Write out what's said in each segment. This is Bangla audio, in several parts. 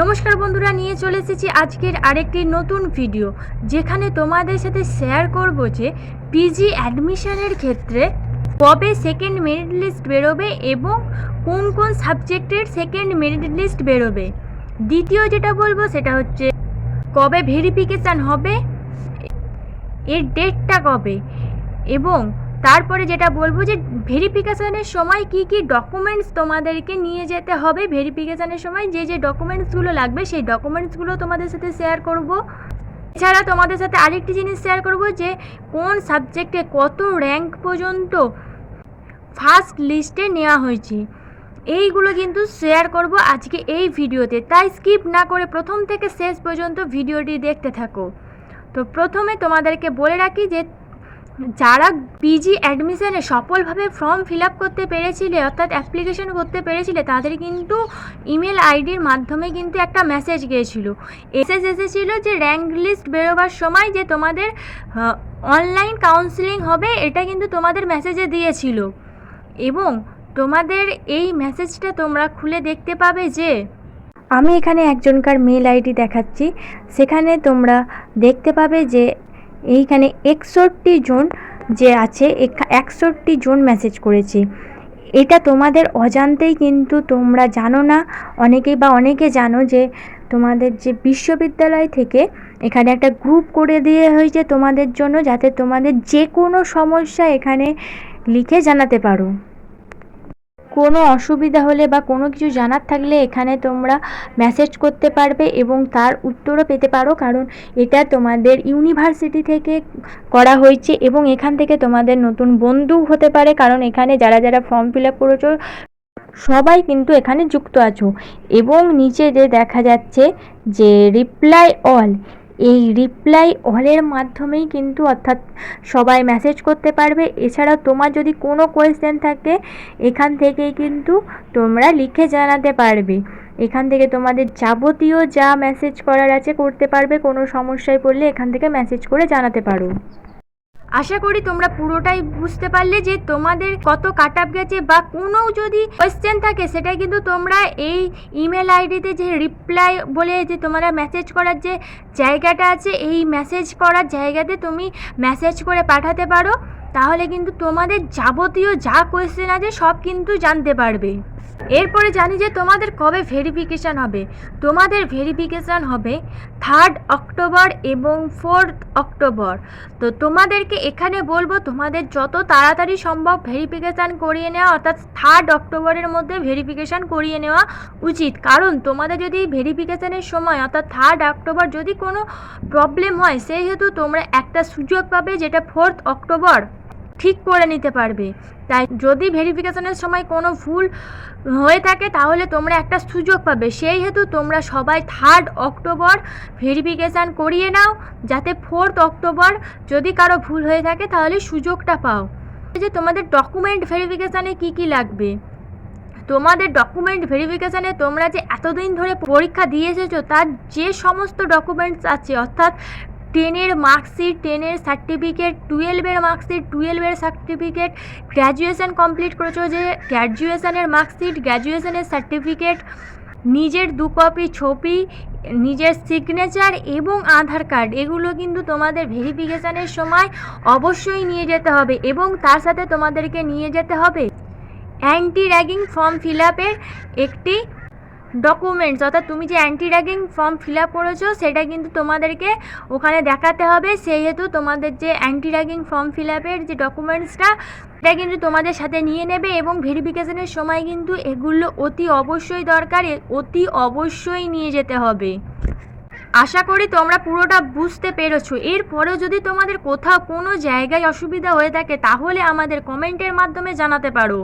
নমস্কার বন্ধুরা, নিয়ে চলে এসেছি আজকের আরেকটি নতুন ভিডিও যেখানে তোমাদের সাথে শেয়ার করব যে পিজি অ্যাডমিশনের ক্ষেত্রে কবে সেকেন্ড মেরিট লিস্ট বেরোবে এবং কোন কোন সাবজেক্টের সেকেন্ড মেরিট লিস্ট বেরোবে। দ্বিতীয় যেটা বলব সেটা হচ্ছে কবে ভেরিফিকেশান হবে, এর ডেটটা কবে, এবং তারপরে যেটা বলব যে ভেরিফিকেশানের সময় কি কি ডকুমেন্টস তোমাদেরকে নিয়ে যেতে হবে, ভেরিফিকেশানের সময় যে যে ডকুমেন্টসগুলো লাগবে সেই ডকুমেন্টসগুলো তোমাদের সাথে শেয়ার করব। এছাড়া তোমাদের সাথে আরেকটি জিনিস শেয়ার করব যে কোন সাবজেক্টে কত র্যাঙ্ক পর্যন্ত ফার্স্ট লিস্টে নেওয়া হয়েছে। এইগুলো কিন্তু শেয়ার করব আজকে এই ভিডিওতে। তাই স্কিপ না করে প্রথম থেকে শেষ পর্যন্ত ভিডিওটি দেখতে থাকো। তো প্রথমে তোমাদেরকে বলে রাখি যে যারা পিজি অ্যাডমিশনে সফলভাবে ফর্ম ফিল আপ করতে পেরেছিলে, অর্থাৎ অ্যাপ্লিকেশন করতে পেরেছিলে, তাদের কিন্তু ইমেল আইডির মাধ্যমে কিন্তু একটা মেসেজ গিয়েছিল। এসএস এসেছিল যে র্যাঙ্ক লিস্ট বেরোবার সময় যে তোমাদের অনলাইন কাউন্সিলিং হবে, এটা কিন্তু তোমাদের মেসেজে দিয়েছিল। এবং তোমাদের এই মেসেজটা তোমরা খুলে দেখতে পাবে যে, আমি এখানে একজনকার মেল আইডি দেখাচ্ছি। সেখানে তোমরা দেখতে পাবে যে এইখানে একষট্টি জন যে আছে একষট্টি জন মেসেজ করেছে। এটা তোমাদের অজান্তেই কিন্তু তোমরা জানো না, অনেকেই বা অনেকে জানো যে তোমাদের যে বিশ্ববিদ্যালয় থেকে এখানে একটা গ্রুপ করে দিয়ে হয়েছে তোমাদের জন্য যাতে তোমাদের যে কোনো সমস্যা এখানে লিখে জানাতে পারো। কোনো অসুবিধা হলে বা কোনো কিছু জানার থাকলে এখানে তোমরা মেসেজ করতে পারবে এবং তার উত্তরও পেতে পারো, কারণ এটা তোমাদের ইউনিভার্সিটি থেকে করা হয়েছে এবং এখান থেকে তোমাদের নতুন বন্ধু হতে পারে, কারণ এখানে যারা যারা ফর্ম ফিল আপ করেছ, সবাই কিন্তু এখানে যুক্ত আছো। এবং নিচে যে দেখা যাচ্ছে যে রিপ্লাই অল এই রিপ্লাই অলের মাধ্যমেই কিন্তু অর্থাৎ সবাই মেসেজ করতে পারবে। এছাড়াও তোমার যদি কোনো কোয়েশ্চেন থাকে, এখান থেকেই কিন্তু তোমরা লিখে জানাতে পারবে। এখান থেকে তোমাদের যাবতীয় যা মেসেজ করার আছে করতে পারবে, কোনো সমস্যায় পড়লে এখান থেকে মেসেজ করে জানাতে পারো। আশা করি তোমরা পুরোটাই বুঝতে পারলে যে তোমাদের কত কাট আপ গেছে বা কোনো যদি কোয়েশ্চেন থাকে সেটা কিন্তু তোমরা এই ইমেল আইডিতে যে রিপ্লাই বলে যে তোমরা মেসেজ করার যে জায়গাটা আছে, এই মেসেজ করার জায়গাতে তুমি মেসেজ করে পাঠাতে পারো। তাহলে কিন্তু তোমাদের যাবতীয় যা কোয়েশ্চেন আছে, সব কিন্তু জানতে পারবে। এরপরে জানি যে তোমাদের কবে ভেরিফিকেশান হবে। তোমাদের ভেরিফিকেশান হবে থার্ড অক্টোবর এবং ফোর্থ অক্টোবর তো তোমাদেরকে এখানে বলব, তোমাদের যত তাড়াতাড়ি সম্ভব ভেরিফিকেশান করিয়ে নেওয়া, অর্থাৎ থার্ড অক্টোবরের মধ্যে ভেরিফিকেশান করিয়ে নেওয়া উচিত। কারণ তোমাদের যদি ভেরিফিকেশানের সময়, অর্থাৎ থার্ড অক্টোবর যদি কোনো প্রবলেম হয় সেই হেতু তোমরা একটা সুযোগ পাবে যেটা ফোর্থ অক্টোবর ঠিক করে নিতে পারবে। তাই যদি ভেরিফিকেশনের সময় কোনো ভুল হয়ে থাকে, তাহলে তোমরা একটা সুযোগ পাবে। সেই হেতু তোমরা সবাই থার্ড অক্টোবর ভেরিফিকেশান করিয়ে নাও, যাতে ফোর্থ অক্টোবর যদি কারও ভুল হয়ে থাকে, তাহলে সুযোগটা পাও। যে তোমাদের ডকুমেন্ট ভেরিফিকেশানে কি কি লাগবে? তোমাদের ডকুমেন্ট ভেরিফিকেশানে তোমরা যে এতদিন ধরে পরীক্ষা দিয়ে এসেছ, তার যে সমস্ত ডকুমেন্টস আছে, অর্থাৎ টেনের মার্কশিট টেনের সার্টিফিকেট টুয়েলভের মার্কশিট টুয়েলভের সার্টিফিকেট গ্র্যাজুয়েশান কমপ্লিট করেছ যে গ্র্যাজুয়েশানের মার্কশিট গ্র্যাজুয়েশানের সার্টিফিকেট নিজের দু কপি ছবি, নিজের সিগনেচার এবং আধার কার্ড এগুলো কিন্তু তোমাদের ভেরিফিকেশানের সময় অবশ্যই নিয়ে যেতে হবে এবং তার সাথে তোমাদেরকে নিয়ে যেতে হবে অ্যান্টি র্যাগিং ফর্ম ফিল আপের একটি ডকুমেন্টস অর্থাৎ তুমি যে anti ragging form fill up করেছ, সেটা কিন্তু তোমাদেরকে ওখানে দেখাতে হবে। সেহেতু তোমাদের যে অ্যান্টি র্যাগিং ফর্ম ফিল আপের যে ডকুমেন্টসটা এটা কিন্তু তোমাদের সাথে নিয়ে নেবে এবং ভেরিফিকেশনের সময় কিন্তু এগুলো অতি অবশ্যই দরকার অতি অবশ্যই নিয়ে যেতে হবে। আশা করি তোমরা পুরোটা বুঝতে পেরেছ। এরপরেও যদি তোমাদের কোথাও কোনো জায়গায় অসুবিধা হয়ে থাকে, তাহলে আমাদের কমেন্টের মাধ্যমে জানাতে পারো।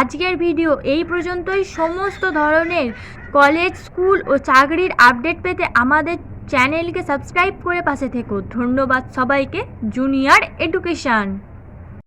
আজকের ভিডিও এই পর্যন্তই। সমস্ত ধরনের কলেজ, স্কুল ও চাকরির আপডেট পেতে আমাদের চ্যানেলকে সাবস্ক্রাইব করে পাশে থেকো। ধন্যবাদ সবাইকে। Junior education.